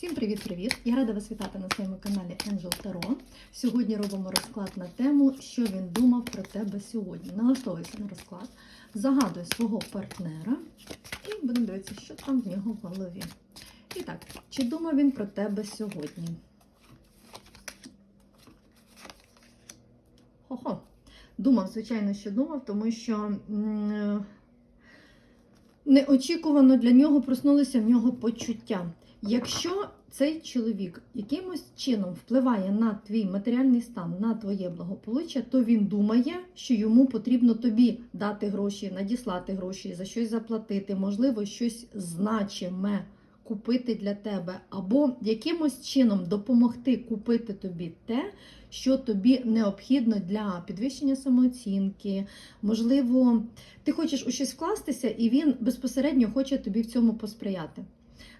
Всім привіт-привіт! Я рада вас вітати на своєму каналі Angel Tarot. Сьогодні робимо розклад на тему, що він думав про тебе сьогодні. Налаштовуйся на розклад, загадуй свого партнера і будемо дивитися, що там в нього в голові. І так, чи думав він про тебе сьогодні? Хо-хо. Думав, звичайно, що думав, тому що. Неочікувано для нього проснулися в нього почуття. Якщо цей чоловік якимось чином впливає на твій матеріальний стан, на твоє благополуччя, то він думає, що йому потрібно тобі дати гроші, надіслати гроші, за щось заплатити, можливо, щось значиме купити для тебе, або якимось чином допомогти купити тобі те, що тобі необхідно для підвищення самооцінки. Можливо, ти хочеш у щось вкластися, і він безпосередньо хоче тобі в цьому посприяти.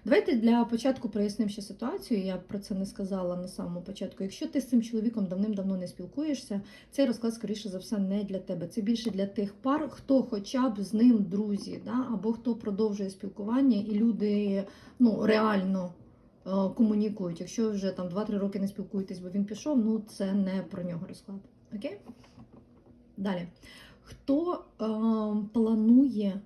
Давайте для початку прояснимо ще ситуацію. Я про це не сказала на самому початку. Якщо ти з цим чоловіком давним-давно не спілкуєшся, цей розклад, скоріше за все, не для тебе. Це більше для тих пар, хто хоча б з ним друзі, да? або хто продовжує спілкування, і люди ну, реально е, комунікують. Якщо вже там 2-3 роки не спілкуєтесь, бо він пішов, ну це не про нього розклад. Окей? Далі. Хто е, планує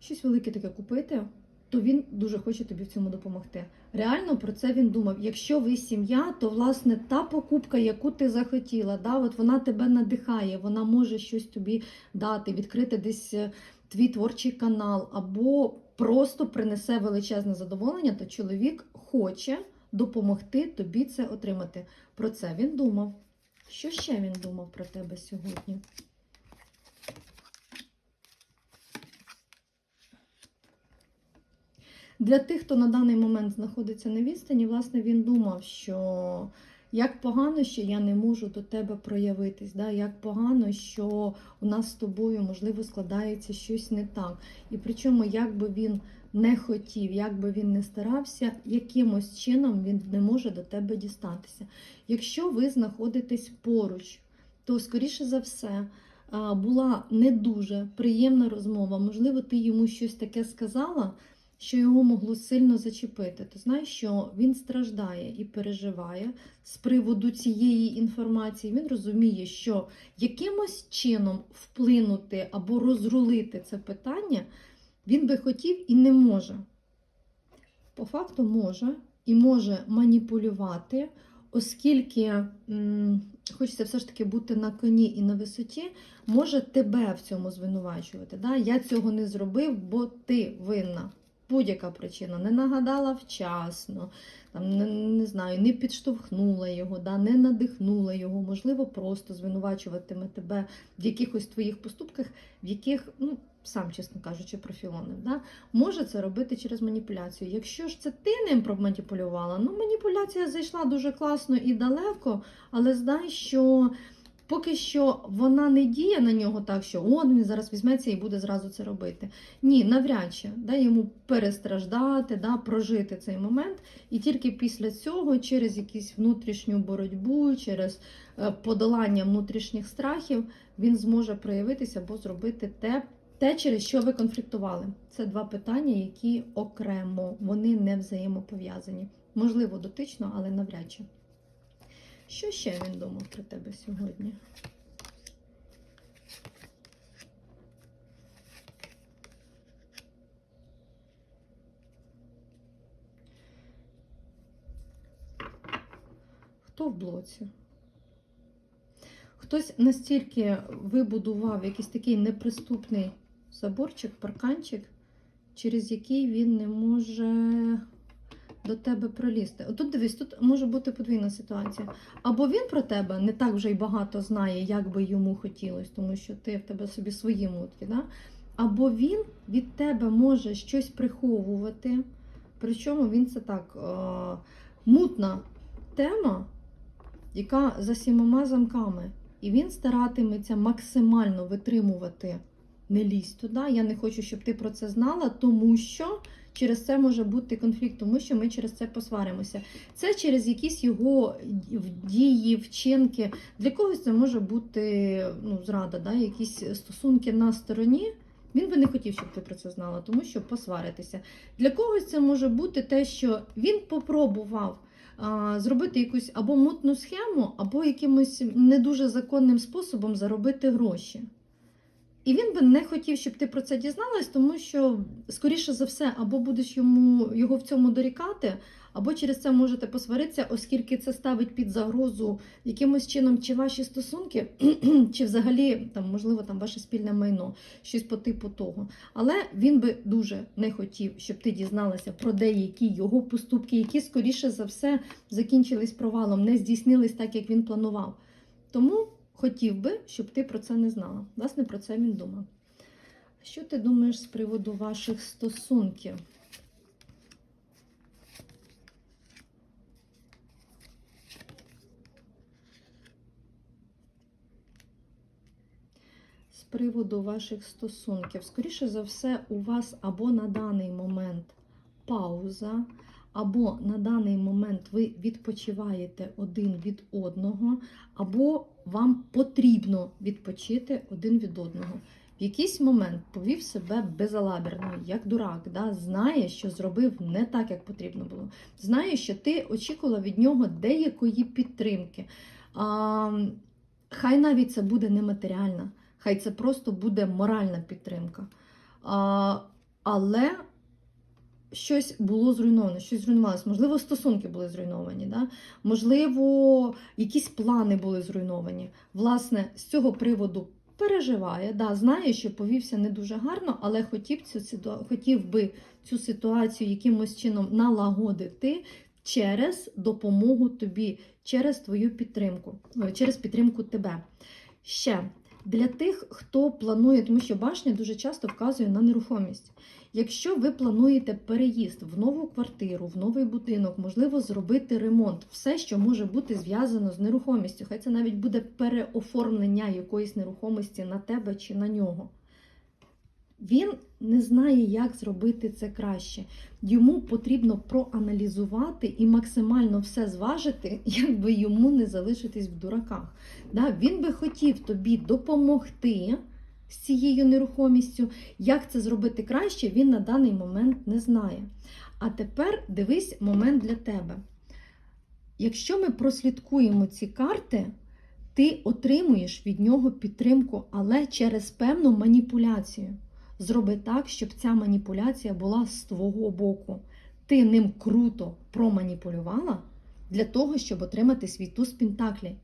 щось велике таке купити, то він дуже хоче тобі в цьому допомогти. Реально про це він думав. Якщо ви сім'я, то власне та покупка, яку ти захотіла, да, от вона тебе надихає, вона може щось тобі дати, відкрити десь е, твій творчий канал, або просто принесе величезне задоволення, то чоловік хоче допомогти тобі це отримати. Про це він думав. Що ще він думав про тебе сьогодні? Для тих, хто на даний момент знаходиться на відстані, власне, він думав, що як погано, що я не можу до тебе проявитись, да? як погано, що у нас з тобою, можливо, складається щось не так. І причому, як би він не хотів, як би він не старався, якимось чином він не може до тебе дістатися. Якщо ви знаходитесь поруч, то, скоріше за все, була не дуже приємна розмова. Можливо, ти йому щось таке сказала, що його могло сильно зачепити. Ти знаєш, що він страждає і переживає з приводу цієї інформації. Він розуміє, що якимось чином вплинути або розрулити це питання він би хотів і не може. По факту може і може маніпулювати, оскільки м, хочеться все ж таки бути на коні і на висоті, може тебе в цьому звинувачувати. Да? Я цього не зробив, бо ти винна. Будь-яка причина не нагадала вчасно, там, не, не знаю, не підштовхнула його, да, не надихнула його, можливо, просто звинувачуватиме тебе в якихось твоїх поступках, в яких, ну, сам, чесно кажучи, профілонив. Да? Може це робити через маніпуляцію. Якщо ж це ти ним проманіпулювала, ну маніпуляція зайшла дуже класно і далеко, але знай, що. Поки що вона не діє на нього так, що он він зараз візьметься і буде зразу це робити. Ні, навряд чи дай йому перестраждати, да, прожити цей момент, і тільки після цього, через якусь внутрішню боротьбу, через е, подолання внутрішніх страхів, він зможе проявитися або зробити те, те, через що ви конфліктували. Це два питання, які окремо, вони не взаємопов'язані. Можливо, дотично, але навряд чи. Що ще він думав про тебе сьогодні? Хто в блоці? Хтось настільки вибудував якийсь такий неприступний заборчик, парканчик, через який він не може до тебе пролізти. Отут дивись, тут може бути подвійна ситуація. Або він про тебе не так вже й багато знає, як би йому хотілося, тому що ти в тебе собі свої мутки. Да? Або він від тебе може щось приховувати. Причому він це так е- мутна тема, яка за сімома замками. І він старатиметься максимально витримувати не лізь туди. Я не хочу, щоб ти про це знала, тому що через це може бути конфлікт, тому що ми через це посваримося. Це через якісь його дії, вчинки. Для когось це може бути ну, зрада, да? якісь стосунки на стороні. Він би не хотів, щоб ти про це знала, тому що посваритися. Для когось це може бути те, що він попробував зробити якусь або мутну схему, або якимось не дуже законним способом заробити гроші. І він би не хотів, щоб ти про це дізналась, тому що, скоріше за все, або будеш йому його в цьому дорікати, або через це можете посваритися, оскільки це ставить під загрозу якимось чином чи ваші стосунки, чи взагалі там, можливо, там ваше спільне майно, щось по типу того. Але він би дуже не хотів, щоб ти дізналася про деякі його поступки, які, скоріше за все, закінчились провалом, не здійснились так, як він планував. Тому хотів би, щоб ти про це не знала. Власне, про це він думав. Що ти думаєш з приводу ваших стосунків? З приводу ваших стосунків. Скоріше за все, у вас або на даний момент пауза, або на даний момент ви відпочиваєте один від одного, або вам потрібно відпочити один від одного. В якийсь момент повів себе безалаберно, як дурак, да? знає, що зробив не так, як потрібно було. Знає, що ти очікувала від нього деякої підтримки. А, хай навіть це буде нематеріальна, хай це просто буде моральна підтримка. А, але щось було зруйновано, щось зруйнувалося. Можливо, стосунки були зруйновані, да? можливо, якісь плани були зруйновані. Власне, з цього приводу переживає, да, знає, що повівся не дуже гарно, але хотів, цю, хотів би цю ситуацію якимось чином налагодити через допомогу тобі, через твою підтримку, е, через підтримку тебе. Ще для тих, хто планує, тому що башня дуже часто вказує на нерухомість. Якщо ви плануєте переїзд в нову квартиру, в новий будинок, можливо, зробити ремонт, все, що може бути зв'язано з нерухомістю, хай це навіть буде переоформлення якоїсь нерухомості на тебе чи на нього. Він не знає, як зробити це краще. Йому потрібно проаналізувати і максимально все зважити, якби йому не залишитись в дураках. Да? Він би хотів тобі допомогти з цією нерухомістю. Як це зробити краще, він на даний момент не знає. А тепер дивись момент для тебе. Якщо ми прослідкуємо ці карти, ти отримуєш від нього підтримку, але через певну маніпуляцію. Зроби так, щоб ця маніпуляція була з твого боку. Ти ним круто проманіпулювала для того, щоб отримати свій туз Пентаклі.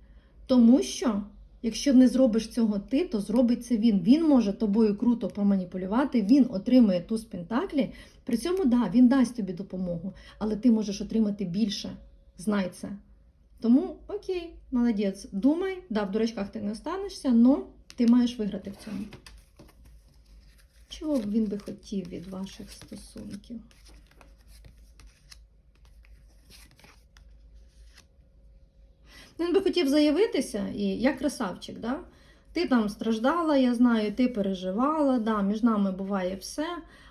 Тому що, якщо не зробиш цього ти, то зробить це він. Він може тобою круто проманіпулювати, він отримує туз Пентаклі. При цьому, да, він дасть тобі допомогу, але ти можеш отримати більше. Знай це. Тому окей, молодець. Думай, да, в дурачках ти не останешся, але ти маєш виграти в цьому. Чого б він би хотів від ваших стосунків? Він би хотів заявитися, і я красавчик, да? Ти там страждала, я знаю, ти переживала, да, між нами буває все,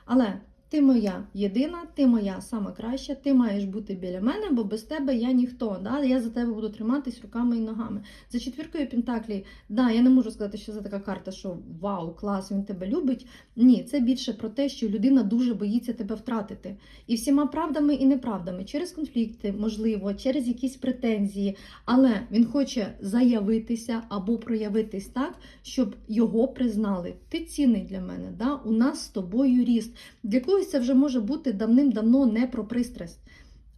але ти моя єдина, ти моя сама краща, ти маєш бути біля мене, бо без тебе я ніхто. Да? Я за тебе буду триматись руками і ногами. За четвіркою Пентаклі, да, я не можу сказати, що це така карта, що вау, клас, він тебе любить. Ні, це більше про те, що людина дуже боїться тебе втратити. І всіма правдами і неправдами, через конфлікти, можливо, через якісь претензії. Але він хоче заявитися або проявитись так, щоб його признали. Ти цінний для мене. Да? У нас з тобою ріст. Для когось це вже може бути давним-давно не про пристрасть,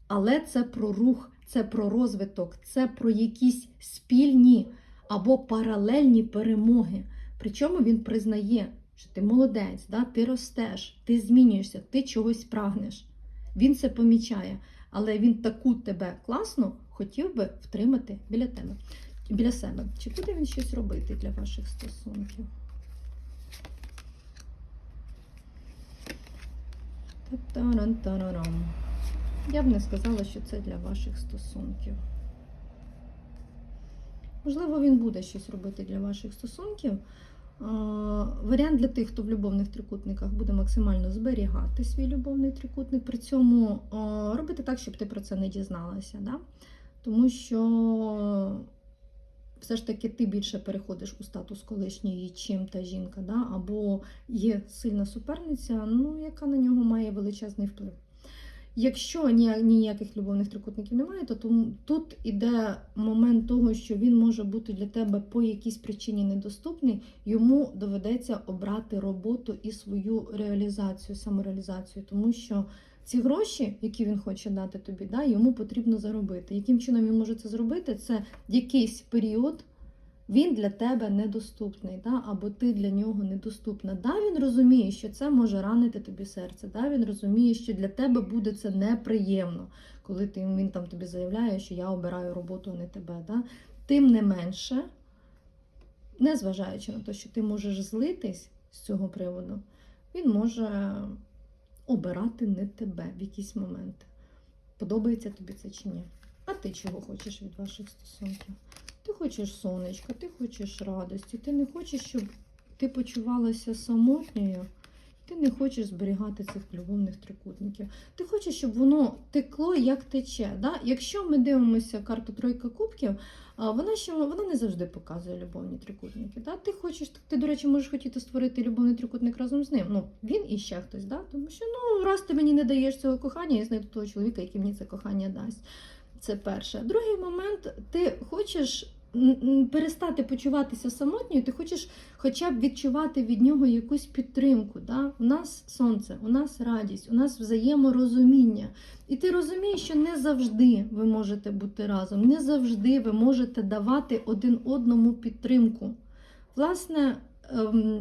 але це про рух, це про розвиток, це про якісь спільні або паралельні перемоги. Причому він признає, що ти молодець, да? ти ростеш, ти змінюєшся, ти чогось прагнеш. Він це помічає, але він таку тебе класну хотів би втримати біля тебе, біля себе. Чи буде він щось робити для ваших стосунків? Я б не сказала, що це для ваших стосунків. Можливо, він буде щось робити для ваших стосунків. Варіант для тих, хто в любовних трикутниках буде максимально зберігати свій любовний трикутник, при цьому робити так, щоб ти про це не дізналася. Да? Тому що все ж таки ти більше переходиш у статус колишньої, чим та жінка, да? або є сильна суперниця, ну, яка на нього має величезний вплив. Якщо ніяких любовних трикутників немає, то тут іде момент того, що він може бути для тебе по якійсь причині недоступний, йому доведеться обрати роботу і свою реалізацію, самореалізацію, тому що ці гроші, які він хоче дати тобі, да, йому потрібно заробити. Яким чином він може це зробити? Це якийсь період. Він для тебе недоступний, да? або ти для нього недоступна. Да, він розуміє, що це може ранити тобі серце. Да, він розуміє, що для тебе буде це неприємно, коли ти, він там тобі заявляє, що я обираю роботу, а не тебе. Да? Тим не менше, незважаючи на те, що ти можеш злитись з цього приводу, він може обирати не тебе в якісь моменти. Подобається тобі це чи ні. А ти чого хочеш від ваших стосунків? Ти хочеш сонечка, ти хочеш радості, ти не хочеш, щоб ти почувалася самотньою, ти не хочеш зберігати цих любовних трикутників. Ти хочеш, щоб воно текло, як тече. Да? Якщо ми дивимося карту Тройка Кубків, вона ще вона не завжди показує любовні трикутники. Да? Ти хочеш, ти, до речі, можеш хотіти створити любовний трикутник разом з ним. Ну, він і ще хтось, да? тому що ну, раз ти мені не даєш цього кохання, я знайду того чоловіка, який мені це кохання дасть. Це перше. Другий момент, ти хочеш перестати почуватися самотньою, ти хочеш хоча б відчувати від нього якусь підтримку. Да? У нас сонце, у нас радість, у нас взаєморозуміння. І ти розумієш, що не завжди ви можете бути разом, не завжди ви можете давати один одному підтримку. Власне,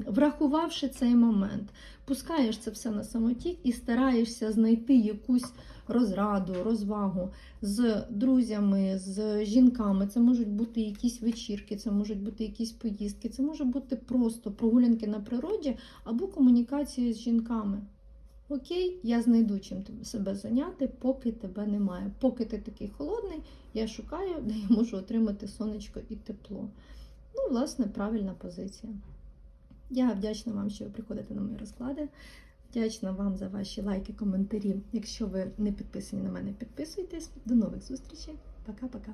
врахувавши цей момент, пускаєш це все на самотік і стараєшся знайти якусь розраду, розвагу з друзями, з жінками. Це можуть бути якісь вечірки, це можуть бути якісь поїздки, це може бути просто прогулянки на природі або комунікація з жінками. Окей, я знайду чим себе зайняти, поки тебе немає. Поки ти такий холодний, я шукаю, де я можу отримати сонечко і тепло. Ну, власне, правильна позиція. Я вдячна вам, що ви приходите на мої розклади. Вдячна вам за ваші лайки, коментарі. Якщо ви не підписані на мене, підписуйтесь. До нових зустрічей. Пока-пока.